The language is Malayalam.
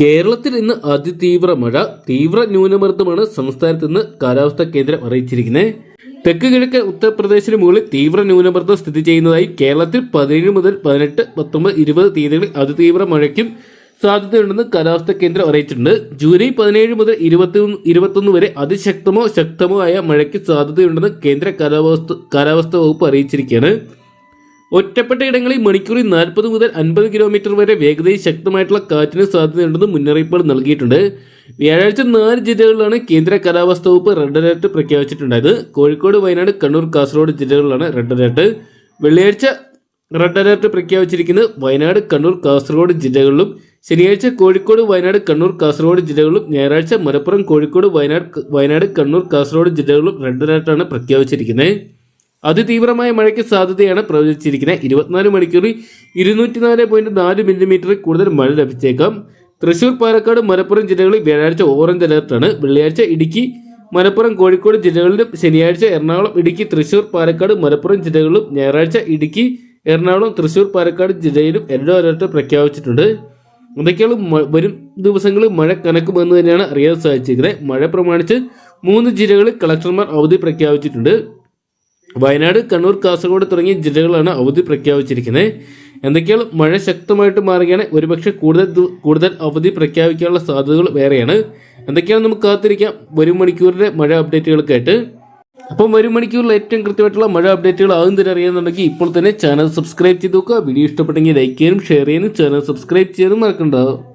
കേരളത്തിൽ ഇന്ന് അതിതീവ്ര മഴ തീവ്ര ന്യൂനമർദ്ദമാണ് സംസ്ഥാനത്ത് ഇന്ന് കാലാവസ്ഥാ കേന്ദ്രം അറിയിച്ചിരിക്കുന്നത്. തെക്ക് കിഴക്ക് ഉത്തർപ്രദേശിന് മുകളിൽ തീവ്ര ന്യൂനമർദ്ദം സ്ഥിതി ചെയ്യുന്നതായി കേരളത്തിൽ പതിനേഴ് മുതൽ പതിനെട്ട് പത്തൊമ്പത് ഇരുപത് തീയതികളിൽ അതിതീവ്ര മഴയ്ക്കും സാധ്യതയുണ്ടെന്ന് കാലാവസ്ഥാ കേന്ദ്രം അറിയിച്ചിട്ടുണ്ട്. ജൂലൈ പതിനേഴ് മുതൽ ഇരുപത്തി ഇരുപത്തൊന്ന് വരെ അതിശക്തമോ ശക്തമോ ആയ മഴയ്ക്ക് സാധ്യതയുണ്ടെന്ന് കേന്ദ്ര കാലാവസ്ഥ കാലാവസ്ഥാ വകുപ്പ് അറിയിച്ചിരിക്കുകയാണ്. ഒറ്റപ്പെട്ട ഇടങ്ങളിൽ മണിക്കൂറിൽ നാൽപ്പത് മുതൽ അൻപത് കിലോമീറ്റർ വരെ വേഗതയിൽ ശക്തമായിട്ടുള്ള കാറ്റിന് സാധ്യതയുണ്ടെന്ന് മുന്നറിയിപ്പുകൾ നൽകിയിട്ടുണ്ട്. വ്യാഴാഴ്ച നാല് ജില്ലകളിലാണ് കേന്ദ്ര കാലാവസ്ഥാ വകുപ്പ് റെഡ് അലർട്ട് പ്രഖ്യാപിച്ചിട്ടുണ്ടായത്. കോഴിക്കോട് വയനാട് കണ്ണൂർ കാസർഗോഡ് ജില്ലകളിലാണ് റെഡ് അലർട്ട്. വെള്ളിയാഴ്ച റെഡ് അലർട്ട് പ്രഖ്യാപിച്ചിരിക്കുന്നത് വയനാട് കണ്ണൂർ കാസർഗോഡ് ജില്ലകളിലും ശനിയാഴ്ച കോഴിക്കോട് വയനാട് കണ്ണൂർ കാസർഗോഡ് ജില്ലകളിലും ഞായറാഴ്ച മലപ്പുറം കോഴിക്കോട് വയനാട് വയനാട് കണ്ണൂർ കാസർഗോഡ് ജില്ലകളിലും റെഡ് അലർട്ടാണ് പ്രഖ്യാപിച്ചിരിക്കുന്നത്. അതിതീവ്രമായ മഴയ്ക്ക് സാധ്യതയാണ് പ്രവചിച്ചിരിക്കുന്നത് ഇരുപത്തിനാല് മണിക്കൂറിൽ ഇരുന്നൂറ്റിനാല് പോയിന്റ് നാല് മില്ലിമീറ്റർ കൂടുതൽ മഴ ലഭിച്ചേക്കാം. തൃശൂർ പാലക്കാട് മലപ്പുറം ജില്ലകളിൽ വ്യാഴാഴ്ച ഓറഞ്ച് അലർട്ടാണ്. വെള്ളിയാഴ്ച ഇടുക്കി മലപ്പുറം കോഴിക്കോട് ജില്ലകളിലും ശനിയാഴ്ച എറണാകുളം ഇടുക്കി തൃശൂർ പാലക്കാട് മലപ്പുറം ജില്ലകളിലും ഞായറാഴ്ച ഇടുക്കി എറണാകുളം തൃശൂർ പാലക്കാട് ജില്ലയിലും യെല്ലോ അലർട്ട് പ്രഖ്യാപിച്ചിട്ടുണ്ട്. ഇതൊക്കെയാണ് വരും ദിവസങ്ങളിൽ മഴ കനക്കുമെന്ന് തന്നെയാണ് അറിയാൻ സാധിച്ചിരിക്കുന്നത്. മഴ പ്രമാണിച്ച് മൂന്ന് ജില്ലകളിൽ കളക്ടർമാർ അവധി പ്രഖ്യാപിച്ചിട്ടുണ്ട്. വയനാട് കണ്ണൂർ കാസർഗോഡ് തുടങ്ങിയ ജില്ലകളാണ് അവധി പ്രഖ്യാപിച്ചിരിക്കുന്നത്. എന്തൊക്കെയാണ്? മഴ ശക്തമായിട്ട് മാറുകയാണ്. ഒരുപക്ഷെ കൂടുതൽ കൂടുതൽ അവധി പ്രഖ്യാപിക്കാനുള്ള സാധ്യതകൾ വേറെയാണ്. എന്തൊക്കെയാണ്? നമുക്ക് കാത്തിരിക്കാം. വരും മണിക്കൂറിലെ മഴ അപ്ഡേറ്റുകൾക്കായിട്ട് അപ്പം വരും മണിക്കൂറിൽ ഏറ്റവും കൃത്യമായിട്ടുള്ള മഴ അപ്ഡേറ്റുകൾ ആദ്യം തന്നെ അറിയാന്നുണ്ടെങ്കിൽ ഇപ്പോൾ തന്നെ ചാനൽ സബ്സ്ക്രൈബ് ചെയ്ത് നോക്കുക. വീഡിയോ ഇഷ്ടപ്പെട്ടെങ്കിൽ ലൈക്ക് ചെയ്യാനും ഷെയർ ചെയ്യാനും ചാനൽ സബ്സ്ക്രൈബ് ചെയ്യാനും മറക്കണ്ടാവും